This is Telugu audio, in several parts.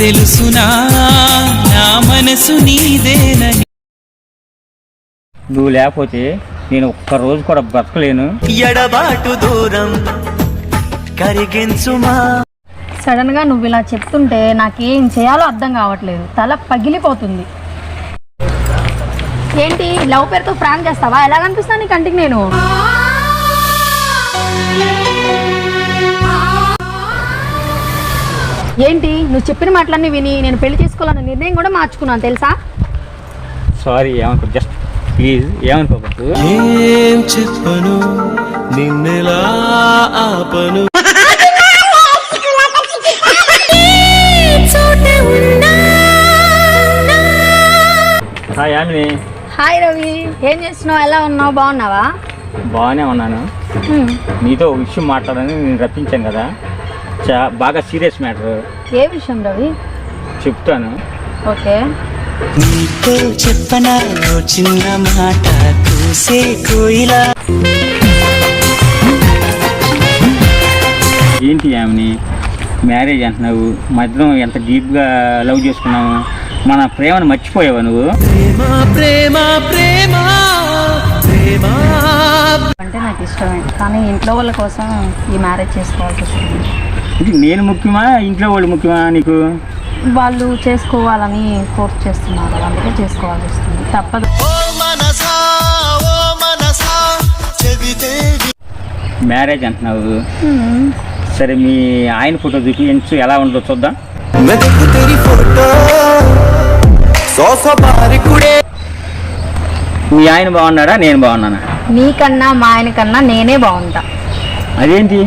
తెలుసునా? నా మనసు నీదేనని. నువ్వు లేకపోతే నేను ఒక్క రోజు కూడా బ్రతకలేను. ఎడబాటు దూరం కరిగించుమా? సడన్గా నువ్వు ఇలా చెప్తుంటే నాకేం చేయాలో అర్థం కావట్లేదు. తల పగిలిపోతుంది. ఏంటి లవ్ పేరుతో ప్రాంక్ చేస్తావా? ఎలా కనిపిస్తాను నీ కంటికి నేను? ఏంటి? నువ్వు చెప్పిన మాటలన్నీ విని నేను పెళ్ళి చేసుకోవాలన్న నిర్ణయం కూడా మార్చుకున్నాను తెలుసా? సారీ ఏమనుకో జస్ట్ ప్లీజ్ ఏమనుకోవద్దు ఏం చెప్పను నిన్నెలా ఆపను. హాయ్ యామిని హాయ్ రవి ఏం చేస్తున్నావు? ఎలా ఉన్నావు? బాగున్నావా? బాగానే ఉన్నాను. నీతో ఒక విషయం మాట్లాడని నేను రప్పించాను కదా. చా బాగా సీరియస్ మ్యాటర్. ఏ విషయం రవి? చెప్తాను. ఓకే. నీతో చెప్పనా చిన్న మాట కూసే కోయిలా. ఏంటి యామిని? మ్యారేజ్ అంటున్నావు. మధ్యలో ఎంత డీప్గా లవ్ చేసుకున్నావు? మన ప్రేమను మర్చిపోయావా నువ్వు? ప్రేమ ప్రేమ ప్రేమ ప్రేమ. అంటే నాకు ఇష్టమే. కానీ ఇంట్లో వాళ్ళ కోసం ఈ మ్యారేజ్ చేసుకోవాల్సి వస్తుంది. ఇది నేను ముఖ్యమా ఇంట్లో వాళ్ళు ముఖ్యమా నీకు? వాళ్ళు చేసుకోవాలని కోర్స్ చేస్తున్నారు అందుకే చేసుకోవాల్సి వస్తుంది. తప్పదు. మ్యారేజ్ అంటున్నావు. సరే మీ ఆయన ఫోటో చూపించు ఎలా ఉండదు చూద్దాం. మీ ఆయన బాగున్నాడా నేను బాగున్నానా? నీకన్నా మా ఆయన కన్నా నేనే బాగుంటా. అదేంటి?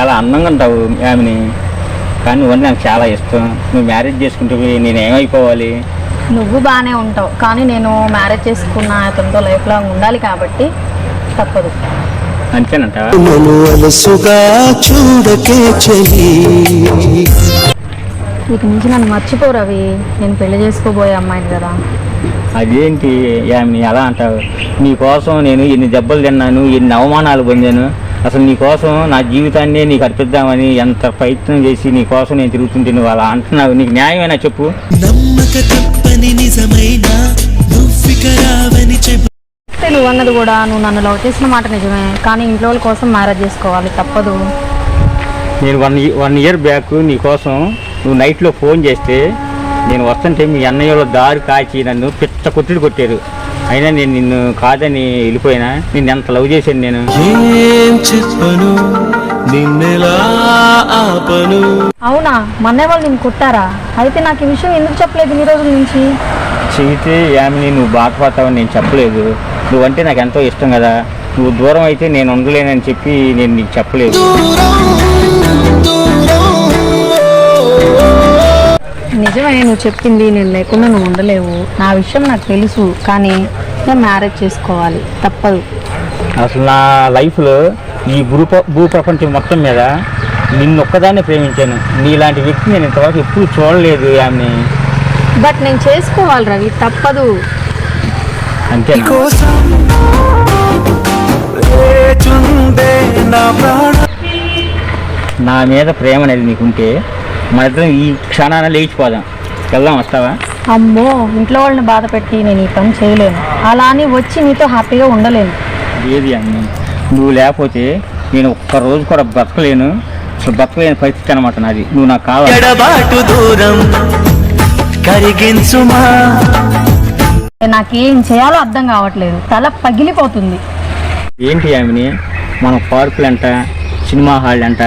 చాలా అందంగా ఉంటావు ఆమెని కానీ నువ్వంటే నాకు చాలా ఇష్టం. నువ్వు మ్యారేజ్ చేసుకుంటే నేను ఏమైపోవాలి నువ్వు బాగానే ఉంటావు. కానీ నేను మ్యారేజ్ చేసుకున్న అతనితో లైఫ్ లాంగ్ ఉండాలి కాబట్టి తప్పదు. అంతేనంట నన్ను అలసుగా చూడకే చెలి ఇక నుంచి నన్ను మర్చిపో రవి. నేను పెళ్ళి చేసుకోబోయే అమ్మాయిని కదా. అదేంటి ఆమెని అలా అంటావు. నీ కోసం నేను ఎన్ని దెబ్బలు తిన్నాను ఎన్ని అవమానాలు పొందాను. అసలు నీ కోసం నా జీవితాన్ని నీకు అర్పిద్దామని ఎంత ప్రయత్నం చేసి నీ కోసం నేను తిరుగుతుంటే నువ్వు అలా అంటున్నావు. నీకు న్యాయమేనా చెప్పు? నువ్వు అన్నది కూడా నువ్వు నన్ను లవ్ చేసిన మాట నిజమే కానీ ఇంట్లో వాళ్ళ కోసం మ్యారేజ్ చేసుకోవాలి తప్పదు. నేను వన్ వన్ ఇయర్ బ్యాక్ నీ కోసం నువ్వు నైట్లో ఫోన్ చేస్తే నేను వస్తుంటే మీ అన్నయ్యలో దారి కాచి నన్ను పిచ్చ కొట్టుడు కొట్టారు. అయినా నేను నిన్ను కాదని వెళ్ళిపోయినా? నిన్ను ఎంత లవ్ చేశాను నేను? ఏం చెప్పను? నిన్నెలా ఆపను? అవునా? మన్నే వాళ్ళు నేను కొట్టారా? అయితే నాకు ఈ విషయం ఎందుకు చెప్పలేదు ఇన్ని రోజుల నుంచి? చెబితే యామిని నువ్వు బాధపడతావని నేను చెప్పలేదు. నువ్వంటే నాకు ఎంతో ఇష్టం కదా. నువ్వు దూరం అయితే నేను ఉండలేనని చెప్పి నేను నీకు చెప్పలేదు. నిజమే నువ్వు చెప్పింది నేను లేకుండా నువ్వు ఉండలేవు. నా విషయం నాకు తెలుసు కానీ నేను మ్యారేజ్ చేసుకోవాలి. తప్పదు. అసలు నా లైఫ్లో ఈ భూ భూ ప్రపంచం మొత్తం మీద నిన్ను ఒక్కదాన్ని ప్రేమించాను. నీలాంటి వ్యక్తి నేను ఇంతవరకు ఎప్పుడు చూడలేదు ఆమెని బట్ నేను చేసుకోవాలి రవి తప్పదు. ప్రాణ. నా మీద ప్రేమ అనేది నీకుంటే మన ఇద్దరం ఈ క్షణాన లేచిపోదాం. వెళ్దాం వస్తావా? అమ్మో ఇంట్లో వాళ్ళని బాధ పెట్టి నేను ఈ పని చేయలేను. అలా అని వచ్చి నీతో హ్యాపీగా ఉండలేను. ఏది అమ్మ నువ్వు లేకపోతే నేను ఒక్క రోజు కూడా బ్రతకలేను. అసలు బ్రతకలేని పరిస్థితి అనమాట నాది. నువ్వు నాకు కావాలి. ఎడబాటు దూరం కరిగించుమా? నాకేం చేయాలో అర్థం కావట్లేదు. తల పగిలిపోతుంది. ఏంటి ఆమెని మనం పార్కులు అంట సినిమా హాల్ అంట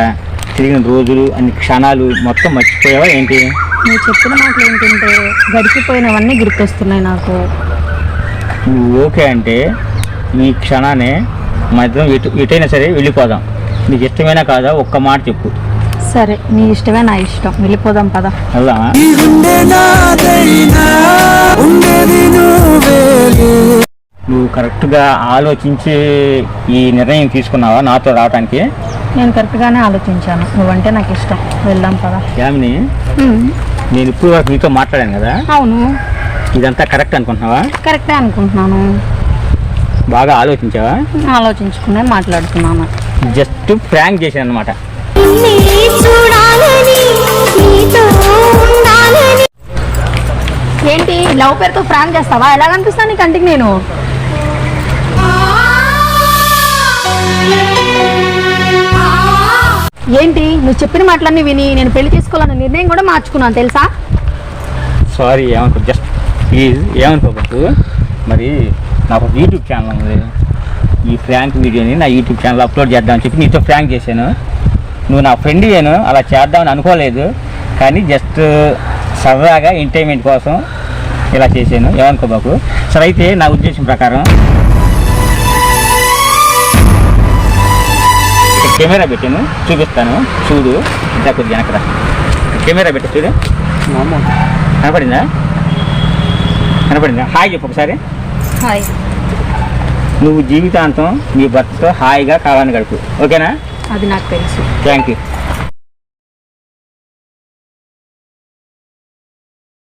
తిరిగిన రోజులు అన్ని క్షణాలు మొత్తం మర్చిపోయావా ఏంటి? నువ్వు చెప్పిన మాటలు ఏంటంటే గడిచిపోయినవన్నీ గుర్తొస్తున్నాయి నాకు. నువ్వు ఓకే అంటే ఈ క్షణానే మా ఇద్దరం ఎటు ఎటైనా సరే వెళ్ళిపోదాం. నీకు ఇష్టమైనా కాదా ఒక్క మాట చెప్పు. సరే నీ ఇష్టమే నా ఇష్టం. వెళ్ళిపోదాం పద. వెళ్దామా? నువ్వు కరెక్ట్గా ఆలోచించి ఈ నిర్ణయం తీసుకున్నావా నాతో రావడానికి నేను కరెక్ట్గానే ఆలోచించాను. నువ్వంటే నాకు ఇష్టం వెళ్దాం పద. యామిని హ్మ్, నేను ఇప్పుడు వరకు నీతో మాట్లాడాను కదా? అవును. ఇదంతా కరెక్ట్ అనుకుంటున్నావా? కరెక్టే అనుకుంటున్నాను. బాగా ఆలోచించావా? ఆలోచించుకునే మాట్లాడుతున్నాను. జస్ట్ ప్రాంక్ చేశాను అనమాట ఏంటి? లవ్ పేరుతో ప్రాంక్ చేస్తావా? ఎలా కనిపిస్తాను నీ కంటికి నేను? ఏంటి? నువ్వు చెప్పిన మాటలన్నీ విని నేను పెళ్ళి చేసుకోవాలన్న నిర్ణయం కూడా మార్చుకున్నాను తెలుసా? సారీ ఏమనుకో జస్ట్ ప్లీజ్ ఏమనుకోవద్దు మరి నాకు యూట్యూబ్ ఛానల్ ఉంది. ఈ ఫ్రాంక్ వీడియోని నా యూట్యూబ్ ఛానల్ అప్లోడ్ చేద్దామని చెప్పి నీతో ఫ్రాంక్ చేశాను. నువ్వు నా ఫ్రెండ్ నేను అలా చేద్దామని అనుకోలేదు. కానీ జస్ట్ సరదాగా ఎంటర్టైన్మెంట్ కోసం ఇలా చేశాను. ఏమనుకోబాకు సరే అయితే నా ఉద్దేశం ప్రకారం కెమెరా పెట్టాను చూపిస్తాను చూడు ఇంకా కొద్దిగా వెనకరా. కెమెరా పెట్టి చూడు. కనపడిందా? కనపడిందా? హాయ్ చెప్పు ఒకసారి. హాయ్. నువ్వు జీవితాంతం నీ భర్తతో హాయిగా కాలాన్ని గడుపు. ఓకేనా? అది నాకు తెలుసు. Thank you